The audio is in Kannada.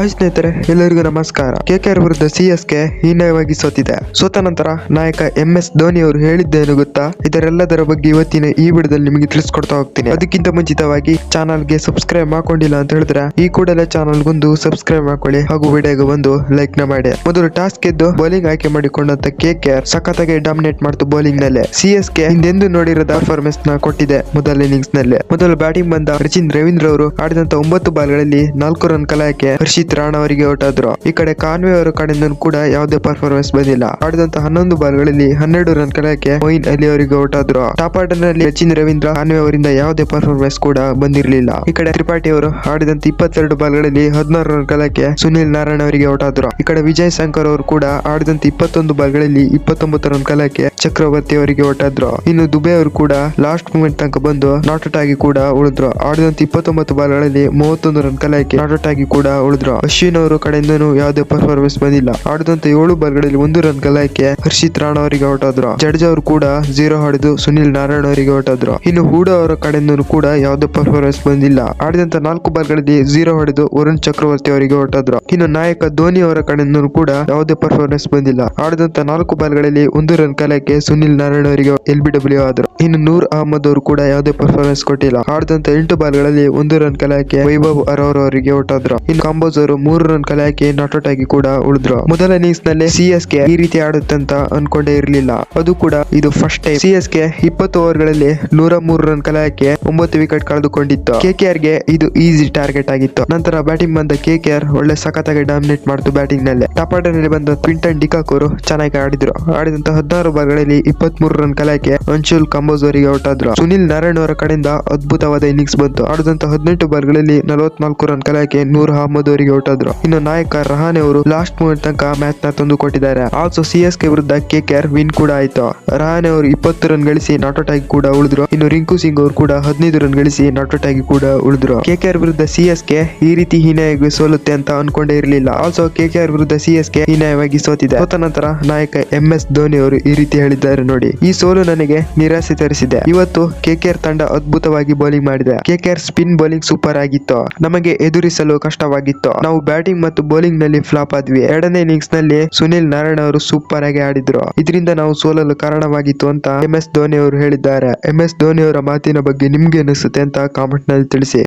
ಹಾಯ್ ಸ್ನೇಹಿತರೆ, ಎಲ್ಲರಿಗೂ ನಮಸ್ಕಾರ. ಕೆಕೆಆರ್ ವಿರುದ್ಧ ಸಿಎಸ್ಕೆ ಹೀನಾಯವಾಗಿ ಸೋತಿದೆ. ಸೋತ ನಂತರ ನಾಯಕ ಎಂ ಎಸ್ ಧೋನಿ ಅವರು ಹೇಳಿದ್ದೇನು ಗೊತ್ತಾ? ಇದರೆಲ್ಲದರ ಬಗ್ಗೆ ಇವತ್ತಿನ ಈ ವಿಡಿಯೋದಲ್ಲಿ ನಿಮಗೆ ತಿಳಿಸ್ಕೊಡ್ತಾ ಹೋಗ್ತೀನಿ. ಅದಕ್ಕಿಂತ ಮುಂಚಿತವಾಗಿ ಚಾನಲ್ಗೆ ಸಬ್ಸ್ಕ್ರೈಬ್ ಮಾಡ್ಕೊಂಡಿಲ್ಲ ಅಂತ ಹೇಳಿದ್ರೆ, ಈ ಕೂಡಲೇ ಚಾನಲ್ಗೊಂದು ಸಬ್ಸ್ಕ್ರೈಬ್ ಮಾಡ್ಕೊಳ್ಳಿ. ಹಾಗೂ ವಿಡಿಯೋಗೆ ಒಂದು ಲೈಕ್ನ ಮಾಡಿ. ಮೊದಲು ಟಾಸ್ ಗೆದ್ದು ಬೌಲಿಂಗ್ ಆಯ್ಕೆ ಮಾಡಿಕೊಂಡಂತ ಕೆಕೆಆರ್ ಸಖತ್ತಾಗಿ ಡಾಮಿನೇಟ್ ಮಾಡ್ತು ಬೌಲಿಂಗ್ನಲ್ಲಿ ಸಿಎಸ್ಕೆ ಹಿಂದೆಂದು ನೋಡಿರದ ಪರ್ಫಾರ್ಮೆನ್ಸ್ನ ಕೊಟ್ಟಿದೆ ಮೊದಲ ಇನ್ನಿಂಗ್ಸ್ನಲ್ಲಿ. ಮೊದಲು ಬ್ಯಾಟಿಂಗ್ ಬಂದ ಸಚಿನ್ ರವೀಂದ್ರ ಅವರು ಆಡಿದಂತ ಒಂಬತ್ತು ಬಾಲ್ಗಳಲ್ಲಿ ನಾಲ್ಕು ರನ್ ಕಲಾಯಕ್ಕೆ ಹರ್ಷಿತ್ ರಾಣಾ ಅವರಿಗೆ ಔಟ್ ಆದ್ರು ಈ ಕಡೆ ಕಾನ್ವೆ ಅವರ ಕಡೆಯಿಂದ ಕೂಡ ಯಾವುದೇ ಪರ್ಫಾರ್ಮೆನ್ಸ್ ಬಂದಿಲ್ಲ. ಆಡಿದಂತ ಹನ್ನೊಂದು ಬಾಲ್ಗಳಲ್ಲಿ ಹನ್ನೆರಡು ರನ್ ಕಳೆಯಕ್ಕೆ ಮೊಯಿನ್ ಅಲಿ ಅವರಿಗೆ ಔಟ್ ಆದ್ರು ಟಾಪ್ ಆರ್ಡರ್ನಲ್ಲಿ ಸಚಿನ್ ರವೀಂದ್ರ, ಕಾನ್ವೆ ಅವರಿಂದ ಯಾವುದೇ ಪರ್ಫಾರ್ಮೆನ್ಸ್ ಕೂಡ ಬಂದಿರಲಿಲ್ಲ. ಈ ಕಡೆ ತ್ರಿಪಾಠಿ ಅವರು ಆಡಿದಂತ ಇಪ್ಪತ್ತೆರಡು ಬಾಲ್ಗಳಲ್ಲಿ ಹದಿನಾರು ರನ್ ಕಲಾಯಕ್ಕೆ ಸುನಿಲ್ ನಾರಾಯಣ ಅವರಿಗೆ ಔಟ್ ಆದ್ರು ಈ ಕಡೆ ವಿಜಯ್ ಶಂಕರ್ ಅವರು ಕೂಡ ಆಡಿದಂತ ಇಪ್ಪತ್ತೊಂದು ಬಾಲ್ಗಳಲ್ಲಿ ಇಪ್ಪತ್ತೊಂಬತ್ತು ರನ್ ಕಲಾಯಕ್ಕೆ ಚಕ್ರವರ್ತಿ ಅವರಿಗೆ ಆದ್ರು ಇನ್ನು ದುಬೆ ಅವರು ಕೂಡ ಲಾಸ್ಟ್ ಮೂಮೆಂಟ್ ತನಕ ಬಂದು ನಾಟ್ ಔಟ್ ಆಗಿ ಕೂಡ ಉಳಿದ್ರು. ಆಡಿದಂತ ಇಪ್ಪತ್ತೊಂಬತ್ತು ಬಾಲ್ಗಳಲ್ಲಿ ಮೂವತ್ತೊಂದು ರನ್ ಕಲಾಯಕ್ಕೆ ನಾಟ್ ಔಟ್ ಆಗಿ ಕೂಡ ಉಳಿದ್ರು. ಅಶ್ವಿನ್ ಅವರು ಕಡೆಯಿಂದನೂ ಯಾವುದೇ ಪರ್ಫಾರ್ಮೆನ್ಸ್ ಬಂದಿಲ್ಲ. ಆಡಿದಂತ ಏಳು ಬಾಲ್ಗಳಲ್ಲಿ ಒಂದು ರನ್ ಕಲಾಯಕ್ಕೆ ಹರ್ಷಿತ್ ರಾಣಾ ಅವರಿಗೆ ಆದ್ರು ಜಡೇಜಾ ಅವರು ಕೂಡ ಜೀರೋ ಹೊಡೆದು ಸುನಿಲ್ ನಾರಾಯಣ ಅವರಿಗೆ ಆದ್ರು ಇನ್ನು ಹೂಡಾ ಅವರ ಕಡೆಯಿಂದನೂ ಕೂಡ ಯಾವುದೇ ಪರ್ಫಾರ್ಮೆನ್ಸ್ ಬಂದಿಲ್ಲ. ಆಡಿದಂತ ನಾಲ್ಕು ಬಾಲ್ಗಳಲ್ಲಿ ಜೀರೋ ಹೊಡೆದು ವರುಣ್ ಚಕ್ರವರ್ತಿ ಅವರಿಗೆ ಆದ್ರು ಇನ್ನು ನಾಯಕ ಧೋನಿ ಅವರ ಕಡೆಯಿಂದನೂ ಕೂಡ ಯಾವುದೇ ಪರ್ಫಾರ್ಮೆನ್ಸ್ ಬಂದಿಲ್ಲ. ಆಡಿದಂತ ನಾಲ್ಕು ಬಾಲ್ಗಳಲ್ಲಿ ಒಂದು ರನ್ ಕಲಾಯಕ್ಕೆ ಸುನಿಲ್ ನಾರಾಯಣ ಅವರಿಗೆ ಎಲ್ ಬಿ ಡಬ್ಲ್ಯೂ ಆದ್ರು. ಇನ್ನು ನೂರ್ ಅಹಮದ್ ಅವರು ಕೂಡ ಯಾವುದೇ ಪರ್ಫಾರ್ಮೆನ್ಸ್ ಕೊಟ್ಟಿಲ್ಲ. ಆಡದಂತ ಎಂಟು ಬಾಲ್ಗಳಲ್ಲಿ ಒಂದು ರನ್ ಕಲಾಕೆ ವೈಭವ್ ಅರೋರ್ ಅವರಿಗೆ ಔಟ್ ಆದ್ರು ಇನ್ನು ಕಾಂಬೋಸ್ ಅವರು ಮೂರು ರನ್ ಕಲಾಯಕ್ಕೆ ನಾಟ್ ಔಟ್ ಆಗಿ ಕೂಡ ಉಳಿದ್ರು. ಮೊದಲ ಇನ್ನಿಂಗ್ಸ್ನಲ್ಲಿ ಸಿಎಸ್ಕೆ ಈ ರೀತಿ ಆಡುತ್ತಂತ ಅನ್ಕೊಂಡೇ ಇರಲಿಲ್ಲ. ಅದು ಕೂಡ ಇದು ಫಸ್ಟ್ ಟೈಮ್ ಸಿಎಸ್ಕೆ ಇಪ್ಪತ್ತು ಓವರ್ಗಳಲ್ಲಿ ನೂರ ಮೂರು ರನ್ ಕಲಾಕೆ ಒಂಬತ್ತು ವಿಕೆಟ್ ಕಳೆದುಕೊಂಡಿತ್ತು. ಕೆಕೆಆರ್ಗೆ ಇದು ಈಸಿ ಟಾರ್ಗೆಟ್ ಆಗಿತ್ತು. ನಂತರ ಬ್ಯಾಟಿಂಗ್ ಬಂದ ಕೆಕೆಆರ್ ಒಳ್ಳೆ ಸಖತ್ತಾಗಿ ಡಾಮಿನೇಟ್ ಮಾಡ್ತು ಬ್ಯಾಟಿಂಗ್ನಲ್ಲಿ. ಟಾಪ್ ಆರ್ಡರ್ ಬಂದ ಕ್ವಿಂಟನ್ ಡಿಕಾಕ್ ಚೆನ್ನಾಗಿ ಆಡಿದ್ರು. ಆಡಿದಂತ ಹದಿನಾರು ಬಾಲ್ಗಳಲ್ಲಿ ಇಪ್ಪತ್ಮೂರು ರನ್ ಕಲಾಯಕ್ಕೆ ಅಂಶುಲ್ ಕಂಬೋಸ್ ಅವರಿಗೆ ಔಟ್ ಆದ್ರು ಸುನಿಲ್ ನಾರಾಯಣ್ ಅವರ ಕಡೆಯಿಂದ ಅದ್ಭುತವಾದ ಇನ್ನಿಂಗ್ಸ್ ಬಂತು. ಆಡದಂತ ಹದಿನೆಂಟು ಬಾಲ್ಗಳಲ್ಲಿ ನಲವತ್ನಾಲ್ಕು ರನ್ ಕಲಾಯಕ್ಕೆ ನೂರ್ ಅಹಮದ್ ಅವರಿಗೆ ಔಟ್ ಆದ್ರು ಇನ್ನು ನಾಯಕ ರಹಾನೆ ಅವರು ಲಾಸ್ಟ್ ಮೂಮೆಂಟ್ ತನಕ ಮ್ಯಾಚ್ನ ತಂದು ಕೊಟ್ಟಿದ್ದಾರೆ. ಆಲ್ಸೋ ಸಿಎಸ್ಕೆ ವಿರುದ್ಧ ಕೆಕೆಆರ್ ವಿನ್ ಕೂಡ ಆಯ್ತು. ರಹಾನೆ ಅವರು ಇಪ್ಪತ್ತು ರನ್ ಗಳಿಸಿ ನಾಟ್ ಔಟ್ ಆಗಿ ಕೂಡ ಉಳಿದ್ರು. ಇನ್ನು ರಿಂಕು ಸಿಂಗ್ ಅವರು ಕೂಡ ಹದಿನೈದು ರನ್ ಗಳಿಸಿ ನಾಟ್ ಔಟ್ ಆಗಿ ಕೂಡ ಉಳಿದ್ರು. ಕೆಕೆಆರ್ ವಿರುದ್ಧ ಸಿಎಸ್ಕೆ ಈ ರೀತಿ ಹೀನಾಯವಾಗಿ ಸೋಲುತ್ತೆ ಅಂತ ಅನ್ಕೊಂಡೇ ಇರಲಿಲ್ಲ. ಆಲ್ಸೋ ಕೆಕೆಆರ್ ವಿರುದ್ಧ ಸಿಎಸ್ಕೆ ಹೀನಾಯವಾಗಿ ಸೋತಿದೆ. ಸೋತ ನಂತರ ನಾಯಕ ಎಂ ಎಸ್ ಧೋನಿ ಅವರು ಈ ರೀತಿ ಹೇಳಿದ್ದಾರೆ ನೋಡಿ. ಈ ಸೋಲು ನನಗೆ ನಿರಾಸೆ ತರಿಸಿದೆ. ಇವತ್ತು ಕೆಕೆಆರ್ ತಂಡ ಅದ್ಭುತವಾಗಿ ಬೌಲಿಂಗ್ ಮಾಡಿದೆ. ಕೆಕೆಆರ್ ಸ್ಪಿನ್ ಬೌಲಿಂಗ್ ಸೂಪರ್ ಆಗಿತ್ತು. ನಮಗೆ ಎದುರಿಸಲು ಕಷ್ಟವಾಗಿತ್ತು. ನಾವು ಬ್ಯಾಟಿಂಗ್ ಮತ್ತು ಬೌಲಿಂಗ್ನಲ್ಲಿ ಫ್ಲಾಪ್ ಆದ್ವಿ. ಎರಡನೇ ಇನ್ನಿಂಗ್ಸ್ನಲ್ಲಿ ಸುನಿಲ್ ನಾರಾಯಣ ಅವರು ಸೂಪರ್ ಆಗಿ ಆಡಿದ್ರು. ಇದರಿಂದ ನಾವು ಸೋಲಲು ಕಾರಣವಾಗಿತ್ತು ಅಂತ ಎಂ ಎಸ್ ಧೋನಿ ಅವರು ಹೇಳಿದ್ದಾರೆ. ಎಂ ಎಸ್ ಧೋನಿ ಅವರ ಮಾತಿನ ಬಗ್ಗೆ ನಿಮ್ಗೆ ಅನಿಸುತ್ತೆ ಅಂತ ಕಾಮೆಂಟ್ನಲ್ಲಿ ತಿಳಿಸಿ.